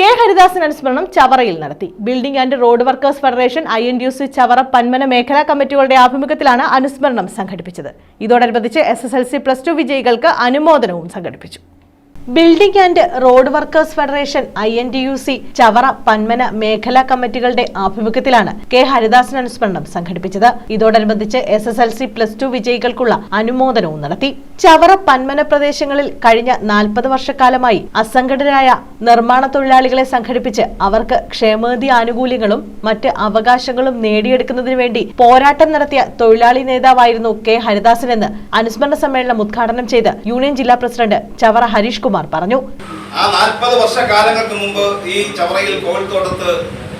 K Haridasan അനുസ്മരണം ചവറയിൽ നടത്തി. Building and road workers federation I N D C Chavara Panmana മേഖലാ കമ്മിറ്റികളുടെ ആഭിമുഖ്യത്തിലാണ് അനുസ്മരണം സംഘടിപ്പിച്ചത്. ഇതോടനുബന്ധിച്ച് S S L C plus two വിജയികൾക്ക് അനുമോദനവും സംഘടിപ്പിച്ചു. Building and road workers federation I N T U C Chavara Panmana മേഖലാ കമ്മിറ്റികളുടെ ആഭിമുഖ്യത്തിലാണ് കെ ഹരിദാസൻ അനുസ്മരണം സംഘടിപ്പിച്ചത്. ഇതോടനുബന്ധിച്ച് S S L C plus two വിജയികൾക്കുള്ള അനുമോദനവും നടത്തി. ചവറ പന്മന പ്രദേശങ്ങളിൽ കഴിഞ്ഞ നാൽപ്പത് വർഷക്കാലമായി അസംഘടിതരായ നിർമ്മാണ തൊഴിലാളികളെ സംഘടിപ്പിച്ച് അവർക്ക് ക്ഷേമനിധി ആനുകൂല്യങ്ങളും മറ്റ് അവകാശങ്ങളും നേടിയെടുക്കുന്നതിനു വേണ്ടി പോരാട്ടം നടത്തിയ തൊഴിലാളി നേതാവായിരുന്നു കെ. ഹരിദാസൻ എന്ന് അനുസ്മരണ സമ്മേളനം ഉദ്ഘാടനം ചെയ്ത് യൂണിയൻ ജില്ലാ പ്രസിഡന്റ് ചവറ ഹരീഷ് കുമാർ പറഞ്ഞു. ആ നാൽപ്പത് വർഷക്കാലങ്ങൾക്ക് മുമ്പ് ഈ ചവറയിൽ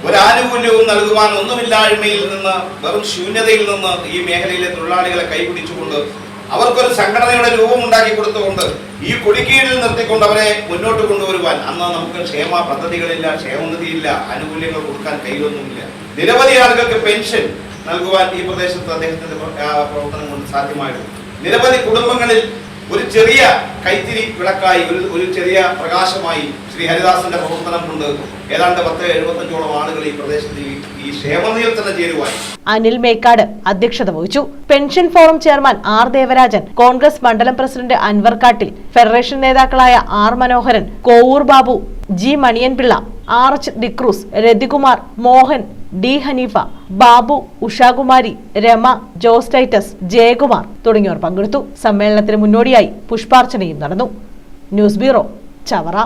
ഒരു ആനുകൂല്യവും നൽകുവാൻ ഒന്നുമില്ലായ്മയിൽ നിന്ന് വെറും ശൂന്യതയിൽ നിന്ന് ഈ മേഖലയിലെ തൊഴിലാളികളെ കൈപിടിച്ചുകൊണ്ട് അവർക്കൊരു സംഘടനയുടെ രൂപം ഉണ്ടാക്കി കൊടുത്തുകൊണ്ട് ഈ കൊടിക്കീഴിൽ നിർത്തിക്കൊണ്ട് അവരെ മുന്നോട്ട് കൊണ്ടുവരുവാൻ. അന്ന് നമുക്ക് ക്ഷേമ പദ്ധതികളില്ല ക്ഷേമനിധിയില്ല ആനുകൂല്യങ്ങൾ കൊടുക്കാൻ കയ്യിലൊന്നുമില്ല. നിരവധി ആളുകൾക്ക് പെൻഷൻ നൽകുവാൻ ഈ പ്രദേശത്ത് അദ്ദേഹത്തിന്റെ പ്ര- പ്രവർത്തനം കൊണ്ട് സാധ്യമായിരുന്നു. നിരവധി കുടുംബങ്ങളിൽ ഒരു ചെറിയ കൈത്തിരി വിളക്കായി ഒരു ഒരു ചെറിയ പ്രകാശമായി ശ്രീ ഹരിദാസിന്റെ പ്രവർത്തനം കൊണ്ട് ഏതാണ്ട് പത്ത് എഴുപത്തഞ്ചോളം ആളുകൾ ഈ പ്രദേശത്ത് ഈ- തന്നെ ചേരുവാൻ അനിൽ മേക്കാട് അധ്യക്ഷത വഹിച്ചു. Pension forum chairman R Devarajan Congress മണ്ഡലം പ്രസിഡന്റ് അൻവർ കാട്ടിൽ ഫെഡറേഷൻ നേതാക്കളായ R Manoharan Kovoor Babu G Maniyanpillai R H D'Cruz Rathikumar Mohan D Haneefa Babu Ushakumari Rama Jose Titus Jayakumar തുടങ്ങിയവർ പങ്കെടുത്തു. സമ്മേളനത്തിന് മുന്നോടിയായി പുഷ്പാർച്ചനയും നടന്നു. News bureau Chavara.